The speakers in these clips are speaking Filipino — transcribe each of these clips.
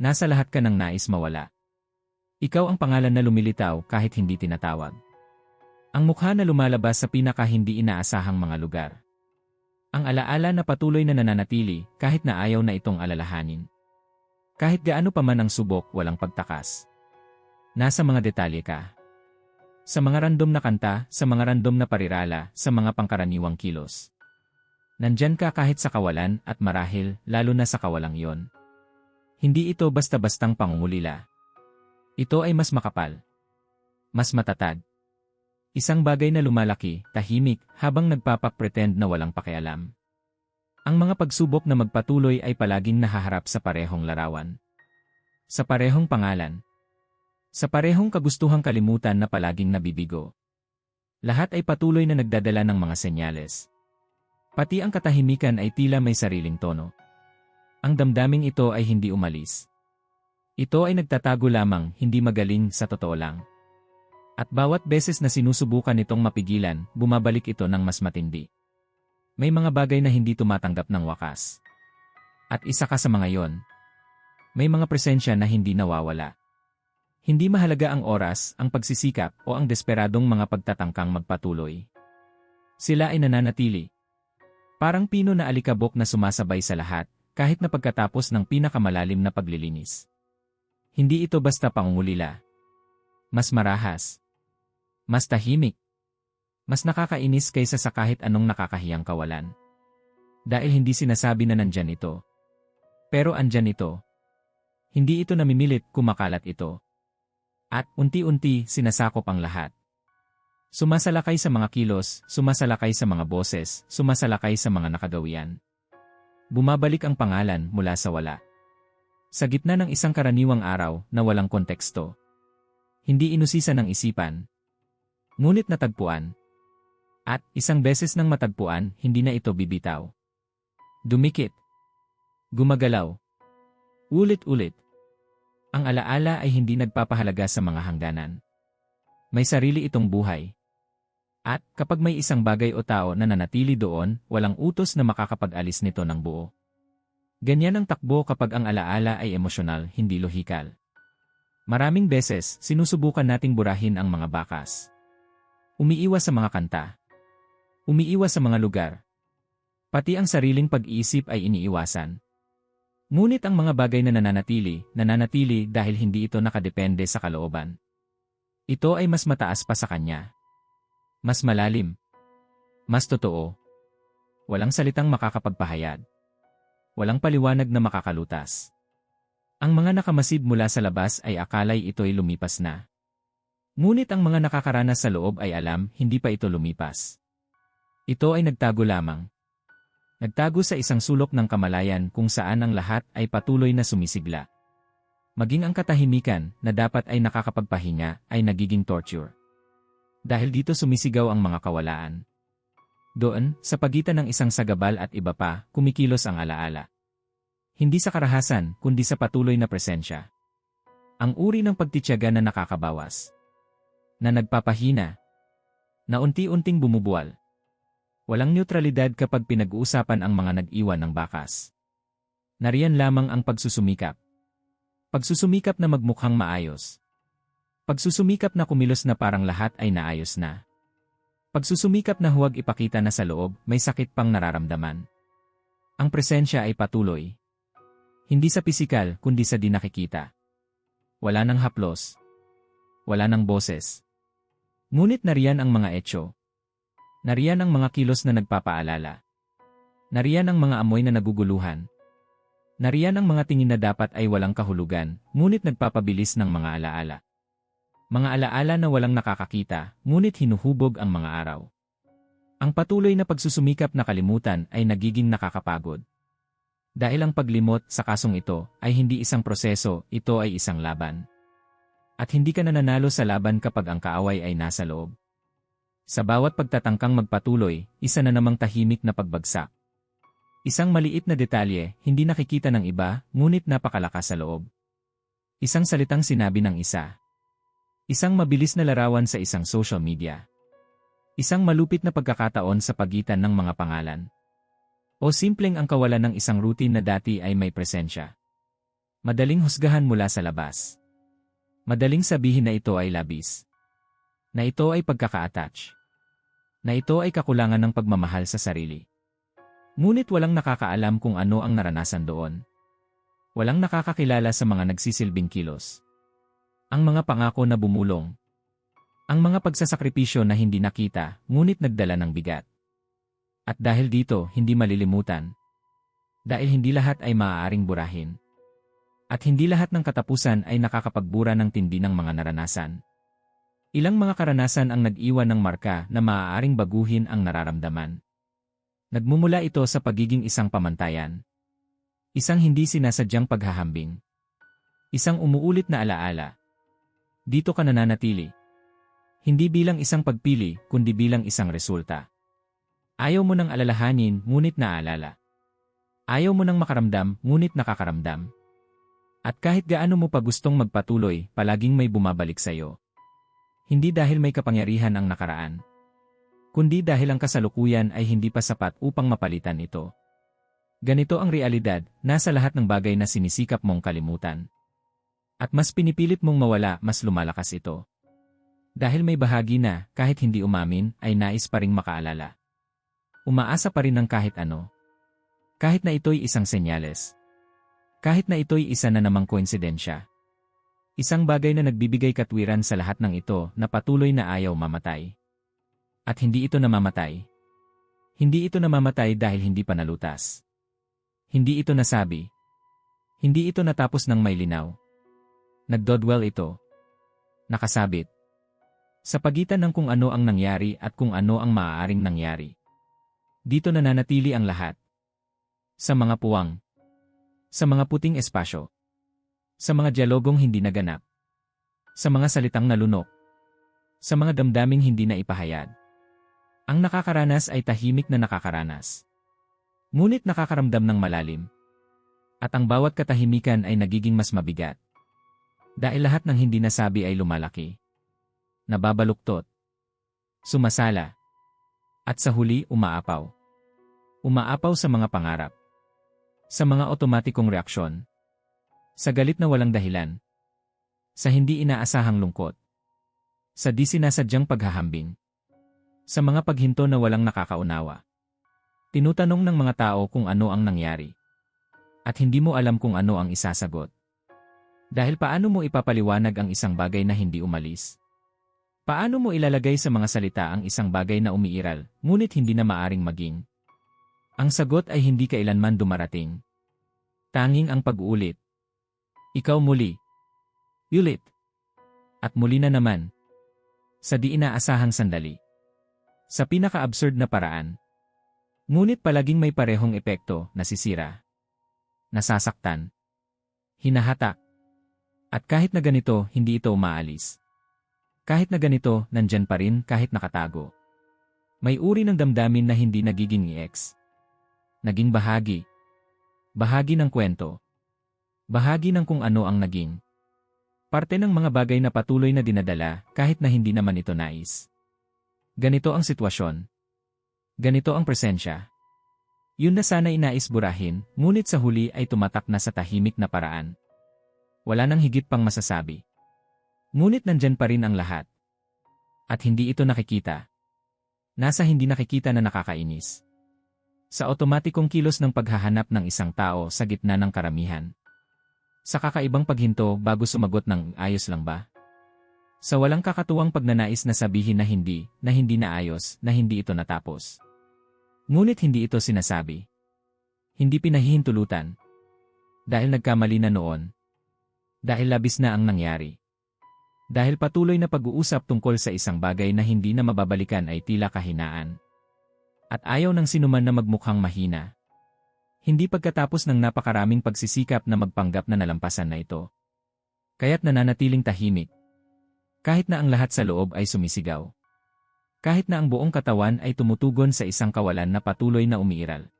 Nasa lahat ka ng nais mawala. Ikaw ang pangalan na lumilitaw kahit hindi tinatawag. Ang mukha na lumalabas sa pinaka hindi inaasahang mga lugar. Ang alaala na patuloy na nananatili kahit na ayaw na itong alalahanin. Kahit gaano pa man ang subok, walang pagtakas. Nasa mga detalye ka. Sa mga random na kanta, sa mga random na parirala, sa mga pangkaraniwang kilos. Nandyan ka kahit sa kawalan at marahil, lalo na sa kawalang yon. Hindi ito basta-bastang pangungulila. Ito ay mas makapal. Mas matatag. Isang bagay na lumalaki, tahimik, habang nagpapak-pretend na walang pakialam. Ang mga pagsubok na magpatuloy ay palaging nahaharap sa parehong larawan. Sa parehong pangalan. Sa parehong kagustuhang kalimutan na palaging nabibigo. Lahat ay patuloy na nagdadala ng mga senyales. Pati ang katahimikan ay tila may sariling tono. Ang damdaming ito ay hindi umalis. Ito ay nagtatago lamang, hindi magaling sa totoo lang. At bawat beses na sinusubukan itong mapigilan, bumabalik ito ng mas matindi. May mga bagay na hindi tumatanggap ng wakas. At isa ka sa mga yon. May mga presensya na hindi nawawala. Hindi mahalaga ang oras, ang pagsisikap, o ang desperadong mga pagtatangkang magpatuloy. Sila ay nananatili. Parang pino na alikabok na sumasabay sa lahat, kahit na pagkatapos ng pinakamalalim na paglilinis. Hindi ito basta pangungulila. Mas marahas. Mas tahimik. Mas nakakainis kaysa sa kahit anong nakakahiyang kawalan. Dahil hindi sinasabi na nandyan ito. Pero andyan ito. Hindi ito namimilit kumakalat ito. At unti-unti sinasakop ang lahat. Sumasalakay sa mga kilos, sumasalakay sa mga boses, sumasalakay sa mga nakagawian. Bumabalik ang pangalan mula sa wala. Sa gitna ng isang karaniwang araw na walang konteksto. Hindi inusisa ng isipan. Ngunit natagpuan. At isang beses nang matagpuan, hindi na ito bibitaw. Dumikit. Gumagalaw. Ulit-ulit. Ang alaala ay hindi nagpapahalaga sa mga hangganan. May sarili itong buhay. At kapag may isang bagay o tao na nanatili doon, walang utos na makakapag-alis nito ng buo. Ganyan ang takbo kapag ang alaala ay emosyonal, hindi lohikal. Maraming beses, sinusubukan nating burahin ang mga bakas. Umiiwas sa mga kanta. Umiiwas sa mga lugar. Pati ang sariling pag-iisip ay iniiwasan. Ngunit ang mga bagay na nananatili, nananatili dahil hindi ito nakadepende sa kalooban. Ito ay mas mataas pa sa kanya. Mas malalim. Mas totoo. Walang salitang makakapagpahayag walang paliwanag na makakalutas. Ang mga nakamasid mula sa labas ay akalay ito'y lumipas na. Ngunit ang mga nakakaranas sa loob ay alam hindi pa ito lumipas. Ito ay nagtago lamang. Nagtago sa isang sulok ng kamalayan kung saan ang lahat ay patuloy na sumisigla. Maging ang katahimikan na dapat ay nakakapagpahinga ay nagiging torture. Dahil dito sumisigaw ang mga kawalaan. Doon, sa pagitan ng isang sagabal at iba pa, kumikilos ang alaala. Hindi sa karahasan, kundi sa patuloy na presensya. Ang uri ng pagtityaga na nakakabawas. Na nagpapahina. Na unti-unting bumubuwal. Walang neutralidad kapag pinag-uusapan ang mga nag-iwan ng bakas. Nariyan lamang ang pagsusumikap. Pagsusumikap na magmukhang maayos. Pagsusumikap na kumilos na parang lahat ay naayos na. Pagsusumikap na huwag ipakita na sa loob, may sakit pang nararamdaman. Ang presensya ay patuloy. Hindi sa pisikal, kundi sa di nakikita. Wala ng haplos. Wala ng boses. Ngunit nariyan ang mga etyo. Nariyan ang mga kilos na nagpapaalala. Nariyan ang mga amoy na naguguluhan. Nariyan ang mga tingin na dapat ay walang kahulugan, ngunit nagpapabilis ng mga alaala. Mga alaala na walang nakakakita, ngunit hinuhubog ang mga araw. Ang patuloy na pagsusumikap na kalimutan ay nagiging nakakapagod. Dahil ang paglimot sa kasong ito ay hindi isang proseso, ito ay isang laban. At hindi ka nananalo sa laban kapag ang kaaway ay nasa loob. Sa bawat pagtatangkang magpatuloy, isa na namang tahimik na pagbagsak. Isang maliit na detalye, hindi nakikita ng iba, ngunit napakalakas sa loob. Isang salitang sinabi ng isa, Isang mabilis na larawan sa isang social media. Isang malupit na pagkakataon sa pagitan ng mga pangalan. O simpleng ang kawalan ng isang routine na dati ay may presensya. Madaling husgahan mula sa labas. Madaling sabihin na ito ay labis. Na ito ay pagkaka-attach. Na ito ay kakulangan ng pagmamahal sa sarili. Ngunit walang nakakaalam kung ano ang naranasan doon. Walang nakakakilala sa mga nagsisilbing kilos. Ang mga pangako na bumulong. Ang mga pagsasakripisyo na hindi nakita, ngunit nagdala ng bigat. At dahil dito, hindi malilimutan. Dahil hindi lahat ay maaaring burahin. At hindi lahat ng katapusan ay nakakapagbura ng tindi ng mga naranasan. Ilang mga karanasan ang nag-iwan ng marka na maaaring baguhin ang nararamdaman. Nagmumula ito sa pagiging isang pamantayan. Isang hindi sinasadyang paghahambing. Isang umuulit na alaala. Dito ka nananatili. Hindi bilang isang pagpili, kundi bilang isang resulta. Ayaw mo nang alalahanin, ngunit naaalala. Ayaw mo nang makaramdam, ngunit nakakaramdam. At kahit gaano mo pa gustong magpatuloy, palaging may bumabalik sa'yo. Hindi dahil may kapangyarihan ang nakaraan. Kundi dahil ang kasalukuyan ay hindi pa sapat upang mapalitan ito. Ganito ang realidad, nasa lahat ng bagay na sinisikap mong kalimutan. At mas pinipilit mong mawala, mas lumalakas ito. Dahil may bahagi na, kahit hindi umamin, ay nais pa ring makaalala. Umaasa pa rin ng kahit ano. Kahit na ito'y isang senyales. Kahit na ito'y isa na namang koinsidensya. Isang bagay na nagbibigay katwiran sa lahat ng ito na patuloy na ayaw mamatay. At hindi ito namamatay. Hindi ito namamatay dahil hindi pa nalutas. Hindi ito nasabi. Hindi ito natapos ng may linaw. Nagdodwell ito. Nakasabit. Sa pagitan ng kung ano ang nangyari at kung ano ang maaaring nangyari. Dito nananatili ang lahat. Sa mga puwang. Sa mga puting espasyo. Sa mga dialogong hindi naganap. Sa mga salitang nalunok. Sa mga damdaming hindi na ipahayad. Ang nakakaranas ay tahimik na nakakaranas. Ngunit nakakaramdam ng malalim. At ang bawat katahimikan ay nagiging mas mabigat. Dahil lahat ng hindi nasabi ay lumalaki. Nababaluktot. Sumasala. At sa huli umaapaw. Umaapaw sa mga pangarap. Sa mga otomatikong reaksyon. Sa galit na walang dahilan. Sa hindi inaasahang lungkot. Sa di sinasadyang paghahambing. Sa mga paghinto na walang nakakaunawa. Tinutanong ng mga tao kung ano ang nangyari. At hindi mo alam kung ano ang isasagot. Dahil paano mo ipapaliwanag ang isang bagay na hindi umalis? Paano mo ilalagay sa mga salita ang isang bagay na umiiral, ngunit hindi na maaring maging? Ang sagot ay hindi kailanman dumarating. Tanging ang pag-uulit. Ikaw muli. Ulit. At muli na naman. Sa di inaasahang sandali. Sa pinaka-absurd na paraan. Ngunit palaging may parehong epekto, nasisira. Nasasaktan. Hinahatak. At kahit na ganito, hindi ito umaalis. Kahit na ganito, nandyan pa rin kahit nakatago. May uri ng damdamin na hindi nagiging ex naging bahagi. Bahagi ng kwento. Bahagi ng kung ano ang naging. Parte ng mga bagay na patuloy na dinadala kahit na hindi naman ito nais. Ganito ang sitwasyon. Ganito ang presensya. Yun na sana inais burahin, ngunit sa huli ay tumatak na sa tahimik na paraan. Wala nang higit pang masasabi. Ngunit nandyan pa rin ang lahat. At hindi ito nakikita. Nasa hindi nakikita na nakakainis. Sa otomatikong kilos ng paghahanap ng isang tao sa gitna ng karamihan. Sa kakaibang paghinto bago sumagot ng ayos lang ba? Sa walang kakatuwang pagnanais na sabihin na hindi, na hindi na ayos, na hindi ito natapos. Ngunit hindi ito sinasabi. Hindi pinahihintulutan. Dahil nagkamali na noon. Dahil labis na ang nangyari. Dahil patuloy na pag-uusap tungkol sa isang bagay na hindi na mababalikan ay tila kahinaan. At ayaw ng sinuman na magmukhang mahina. Hindi pagkatapos ng napakaraming pagsisikap na magpanggap na nalampasan na ito. Kaya't nananatiling tahimik. Kahit na ang lahat sa loob ay sumisigaw. Kahit na ang buong katawan ay tumutugon sa isang kawalan na patuloy na umiiral.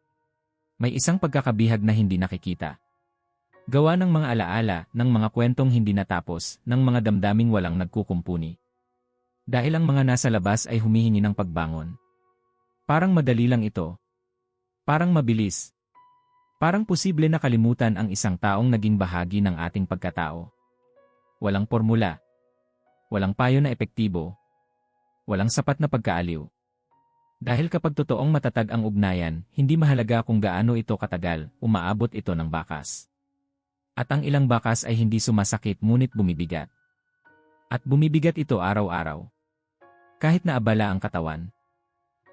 May isang pagkakabihag na hindi nakikita. Gawa ng mga alaala, ng mga kwentong hindi natapos, ng mga damdaming walang nagkukumpuni. Dahil ang mga nasa labas ay humihingi ng pagbangon. Parang madali lang ito. Parang mabilis. Parang posible na kalimutan ang isang taong naging bahagi ng ating pagkatao. Walang formula. Walang payo na epektibo. Walang sapat na pagkaaliw. Dahil kapag totoong matatag ang ugnayan, hindi mahalaga kung gaano ito katagal, umaabot ito ng bakas. At ang ilang bakas ay hindi sumasakit ngunit bumibigat. At bumibigat ito araw-araw. Kahit na abala ang katawan.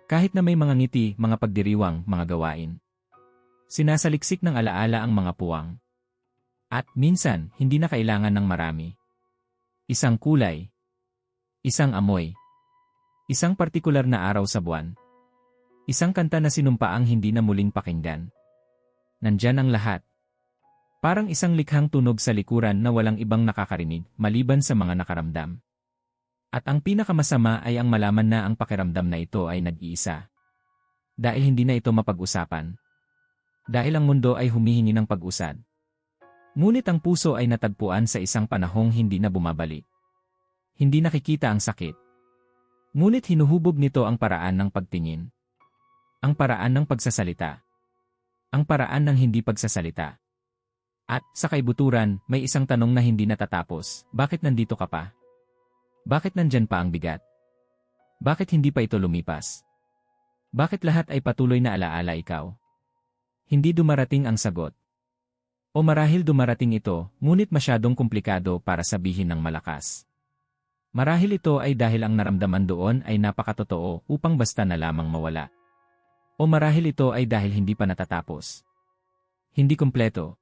Kahit na may mga ngiti, mga pagdiriwang, mga gawain. Sinasaliksik ng alaala ang mga puwang. At minsan, hindi na kailangan ng marami. Isang kulay. Isang amoy. Isang partikular na araw sa buwan. Isang kanta na sinumpaang hindi na muling pakinggan. Nandyan ang lahat. Parang isang likhang tunog sa likuran na walang ibang nakakarinig maliban sa mga nakaramdam. At ang pinakamasama ay ang malaman na ang pakiramdam na ito ay nag-iisa. Dahil hindi na ito mapag-usapan. Dahil ang mundo ay humihingi ng pag-usad. Ngunit ang puso ay natagpuan sa isang panahong hindi na bumabalik. Hindi nakikita ang sakit. Ngunit hinuhubog nito ang paraan ng pagtingin. Ang paraan ng pagsasalita. Ang paraan ng hindi pagsasalita. At, sa kaibuturan, may isang tanong na hindi natatapos, bakit nandito ka pa? Bakit nandyan pa ang bigat? Bakit hindi pa ito lumipas? Bakit lahat ay patuloy na alaala ikaw? Hindi dumarating ang sagot. O marahil dumarating ito, ngunit masyadong komplikado para sabihin ng malakas. Marahil ito ay dahil ang naramdaman doon ay napakatotoo upang basta na lamang mawala. O marahil ito ay dahil hindi pa natatapos. Hindi kompleto.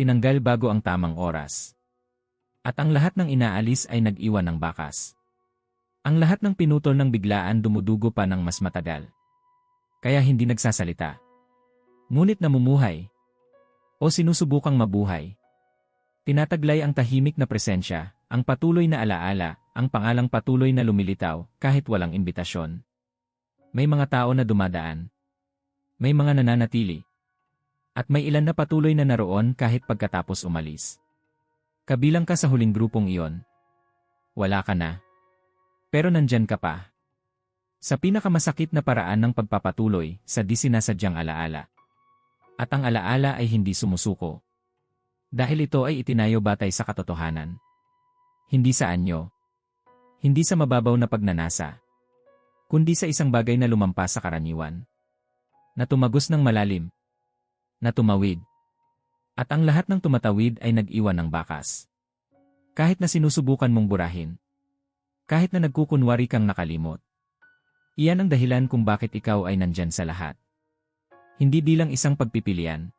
Tinanggal bago ang tamang oras. At ang lahat ng inaalis ay nag-iwan ng bakas. Ang lahat ng pinutol ng biglaan dumudugo pa ng mas matagal. Kaya hindi nagsasalita. Ngunit namumuhay. O sinusubukang mabuhay. Tinataglay ang tahimik na presensya, ang patuloy na alaala, ang pangalang patuloy na lumilitaw, kahit walang imbitasyon. May mga tao na dumadaan. May mga nananatili. At may ilan na patuloy na naroon kahit pagkatapos umalis. Kabilang ka sa huling grupong iyon. Wala ka na. Pero nandyan ka pa. Sa pinakamasakit na paraan ng pagpapatuloy sa di sinasadyang alaala. At ang alaala ay hindi sumusuko. Dahil ito ay itinayo batay sa katotohanan. Hindi sa anyo. Hindi sa mababaw na pagnanasa. Kundi sa isang bagay na lumampas sa karaniwan. Na tumagos ng malalim. Na tumawid. At ang lahat ng tumatawid ay nag-iwan ng bakas. Kahit na sinusubukan mong burahin. Kahit na nagkukunwari kang nakalimot. Iyan ang dahilan kung bakit ikaw ay nandyan sa lahat. Hindi bilang isang pagpipilian,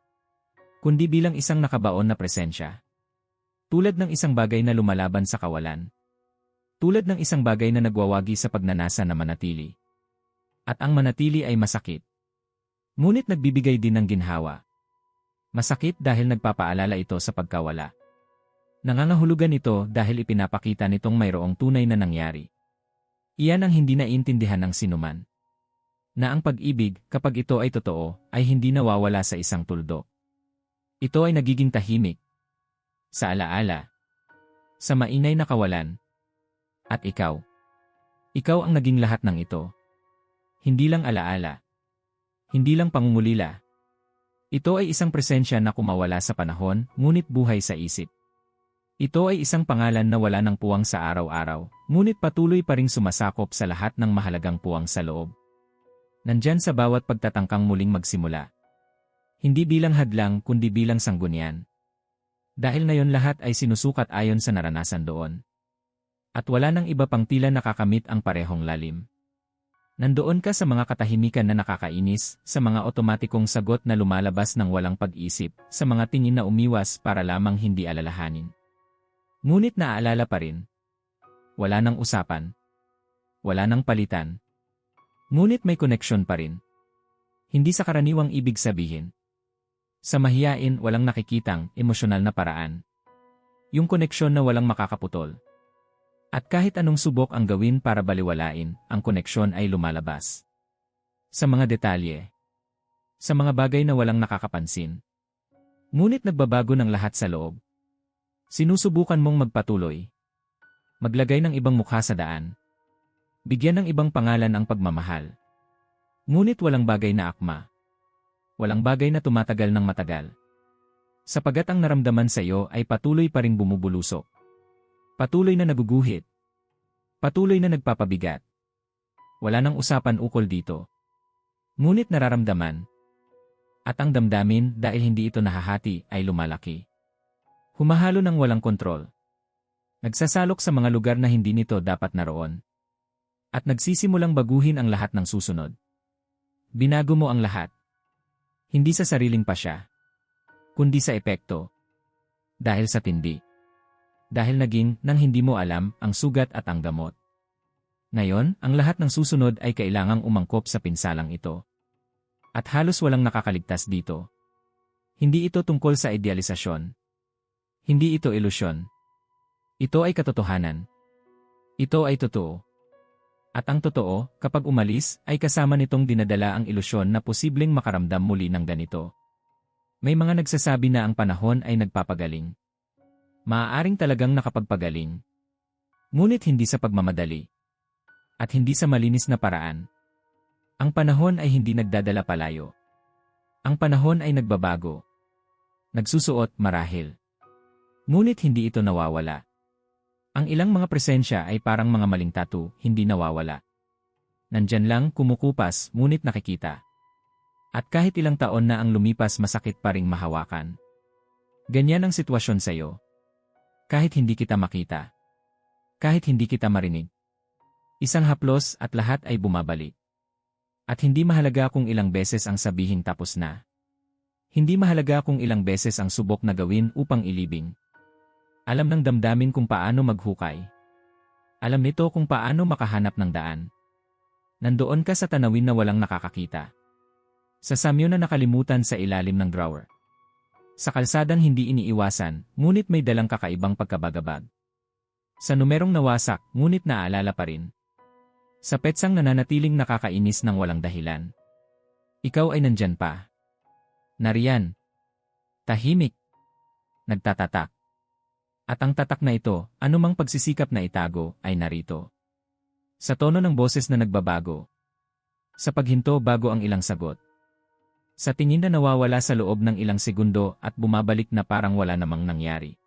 kundi bilang isang nakabaon na presensya. Tulad ng isang bagay na lumalaban sa kawalan. Tulad ng isang bagay na nagwawagi sa pagnanasa na manatili. At ang manatili ay masakit. Ngunit nagbibigay din ng ginhawa. Masakit dahil nagpapaalala ito sa pagkawala. Nangangahulugan ito dahil ipinapakita nitong mayroong tunay na nangyari. Iyan ang hindi naintindihan ng sinuman na ang pag-ibig, kapag ito ay totoo, ay hindi nawawala sa isang tuldo. Ito ay nagiging tahimik. Sa alaala. Sa mainay na kawalan. At ikaw. Ikaw ang naging lahat ng ito. Hindi lang alaala. Hindi lang pangungulila. Ito ay isang presensya na kumawala sa panahon, ngunit buhay sa isip. Ito ay isang pangalan na wala ng puwang sa araw-araw, ngunit patuloy pa ring sumasakop sa lahat ng mahalagang puwang sa loob. Nandyan sa bawat pagtatangkang muling magsimula. Hindi bilang hadlang kundi bilang sanggunian. Dahil ngayon lahat ay sinusukat ayon sa naranasan doon. At wala nang iba pang tila nakakamit ang parehong lalim. Nandoon ka sa mga katahimikan na nakakainis, sa mga otomatikong sagot na lumalabas ng walang pag-isip, sa mga tingin na umiwas para lamang hindi alalahanin. Ngunit naaalala pa rin. Wala nang usapan. Wala nang palitan. Ngunit may koneksyon pa rin. Hindi sa karaniwang ibig sabihin. Sa mahiyain walang nakikitang emosyonal na paraan. Yung koneksyon na walang makakaputol. At kahit anong subok ang gawin para baliwalain, ang koneksyon ay lumalabas. Sa mga detalye. Sa mga bagay na walang nakakapansin. Ngunit nagbabago ng lahat sa loob. Sinusubukan mong magpatuloy. Maglagay ng ibang mukha sa daan. Bigyan ng ibang pangalan ang pagmamahal. Ngunit walang bagay na akma. Walang bagay na tumatagal ng matagal. Sapagat ang naramdaman sa iyo ay patuloy pa ring bumubulusok. Patuloy na naguguhit. Patuloy na nagpapabigat. Wala nang usapan ukol dito. Ngunit nararamdaman. At ang damdamin dahil hindi ito nahahati ay lumalaki. Humahalo ng walang kontrol. Nagsasalok sa mga lugar na hindi nito dapat naroon. At nagsisimulang baguhin ang lahat ng susunod. Binago mo ang lahat. Hindi sa sariling pa siya. Kundi sa epekto. Dahil sa tindi. Dahil naging nang hindi mo alam ang sugat at ang gamot. Ngayon, ang lahat ng susunod ay kailangang umangkop sa pinsalang ito. At halos walang nakakaligtas dito. Hindi ito tungkol sa idealisasyon. Hindi ito ilusyon. Ito ay katotohanan. Ito ay totoo. At ang totoo, kapag umalis, ay kasama nitong dinadala ang ilusyon na posibleng makaramdam muli ng ganito. May mga nagsasabi na ang panahon ay nagpapagaling. Maaaring talagang nakapagpagaling. Ngunit hindi sa pagmamadali. At hindi sa malinis na paraan. Ang panahon ay hindi nagdadala palayo. Ang panahon ay nagbabago. Nagsusuot marahil. Ngunit hindi ito nawawala. Ang ilang mga presensya ay parang mga maling tattoo, hindi nawawala. Nandyan lang kumukupas, ngunit nakikita. At kahit ilang taon na ang lumipas masakit pa ring mahawakan. Ganyan ang sitwasyon sa'yo. Kahit hindi kita makita. Kahit hindi kita marinig. Isang haplos at lahat ay bumabalik. At hindi mahalaga kung ilang beses ang sabihin tapos na. Hindi mahalaga kung ilang beses ang subok na gawin upang ilibing. Alam ng damdamin kung paano maghukay. Alam nito kung paano makahanap ng daan. Nandoon ka sa tanawin na walang nakakakita. Sa samyo na nakalimutan sa ilalim ng drawer. Sa kalsadang hindi iniiwasan, ngunit may dalang kakaibang pagkabagabag. Sa numerong nawasak, ngunit naaalala pa rin. Sa petsang nananatiling nakakainis ng walang dahilan. Ikaw ay nandyan pa. Nariyan. Tahimik. Nagtatatak. At ang tatak na ito, anumang pagsisikap na itago, ay narito. Sa tono ng boses na nagbabago. Sa paghinto bago ang ilang sagot. Sa tingin na nawawala sa loob ng ilang segundo at bumabalik na parang wala namang nangyari.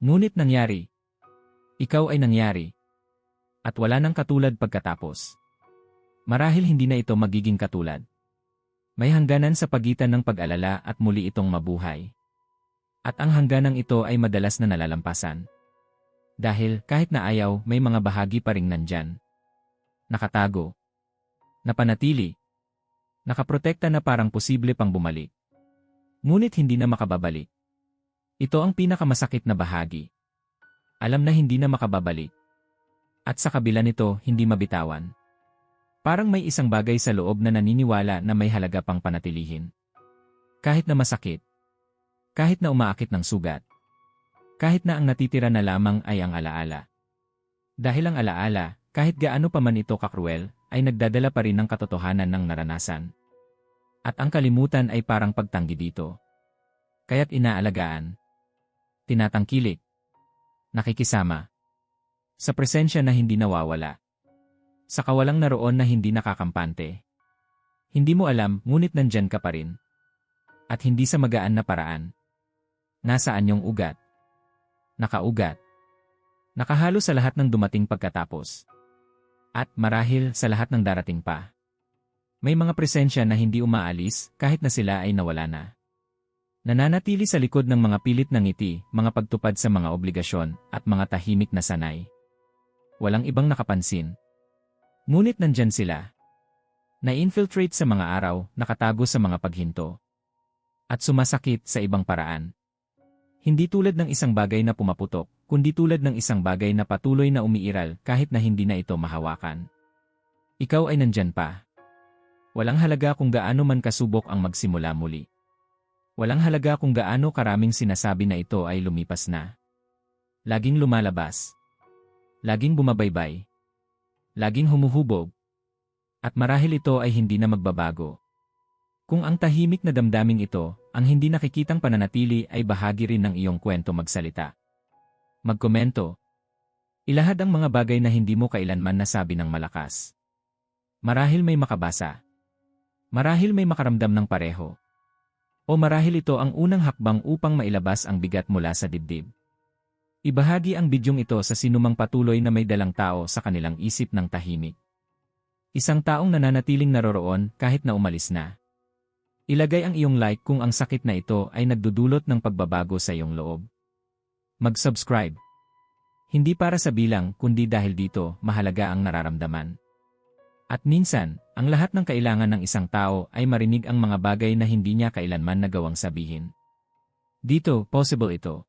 Ngunit nangyari. Ikaw ay nangyari. At wala nang katulad pagkatapos. Marahil hindi na ito magiging katulad. May hangganan sa pagitan ng pag-alala at muli itong mabuhay. At ang hangganang ito ay madalas na nalalampasan. Dahil kahit na ayaw, may mga bahagi pa ring nandyan. Nakatago. Napanatili. Nakaprotekta na parang posible pang bumalik. Ngunit hindi na makababalik. Ito ang pinakamasakit na bahagi. Alam na hindi na makababalik. At sa kabila nito, hindi mabitawan. Parang may isang bagay sa loob na naniniwala na may halaga pang panatilihin. Kahit na masakit, kahit na umaakit ng sugat. Kahit na ang natitira na lamang ay ang alaala. Dahil ang alaala, kahit gaano pa man ito kakruel, ay nagdadala pa rin ng katotohanan ng naranasan. At ang kalimutan ay parang pagtanggi dito. Kaya't inaalagaan. Tinatangkilik. Nakikisama. Sa presensya na hindi nawawala. Sa kawalang naroon na hindi nakakampante. Hindi mo alam, ngunit nandyan ka pa rin. At hindi sa magaan na paraan. Nasaan yung ugat? Nakaugat. Nakahalo sa lahat ng dumating pagkatapos. At marahil sa lahat ng darating pa. May mga presensya na hindi umaalis kahit na sila ay nawala na. Nananatili sa likod ng mga pilit ng ngiti, mga pagtupad sa mga obligasyon, at mga tahimik na sanay. Walang ibang nakapansin. Ngunit nandyan sila. Na-infiltrate sa mga araw, nakatago sa mga paghinto. At sumasakit sa ibang paraan. Hindi tulad ng isang bagay na pumaputok, kundi tulad ng isang bagay na patuloy na umiiral kahit na hindi na ito mahawakan. Ikaw ay nandyan pa. Walang halaga kung gaano man kasubok ang magsimula muli. Walang halaga kung gaano karaming sinasabi na ito ay lumipas na. Laging lumalabas. Laging bumabaybay. Laging humuhubog. At marahil ito ay hindi na magbabago. Kung ang tahimik na damdaming ito, ang hindi nakikitang pananatili ay bahagi rin ng iyong kwento magsalita. Magkomento. Ilahad ang mga bagay na hindi mo kailanman nasabi ng malakas. Marahil may makabasa. Marahil may makaramdam ng pareho. O marahil ito ang unang hakbang upang mailabas ang bigat mula sa dibdib. Ibahagi ang bidyong ito sa sinumang patuloy na may dalang tao sa kanilang isip ng tahimik. Isang taong nananatiling naroroon kahit na umalis na. Ilagay ang iyong like kung ang sakit na ito ay nagdudulot ng pagbabago sa iyong loob. Mag-subscribe. Hindi para sa bilang kundi dahil dito mahalaga ang nararamdaman. At minsan, ang lahat ng kailangan ng isang tao ay marinig ang mga bagay na hindi niya kailanman nagawang sabihin. Dito, possible ito.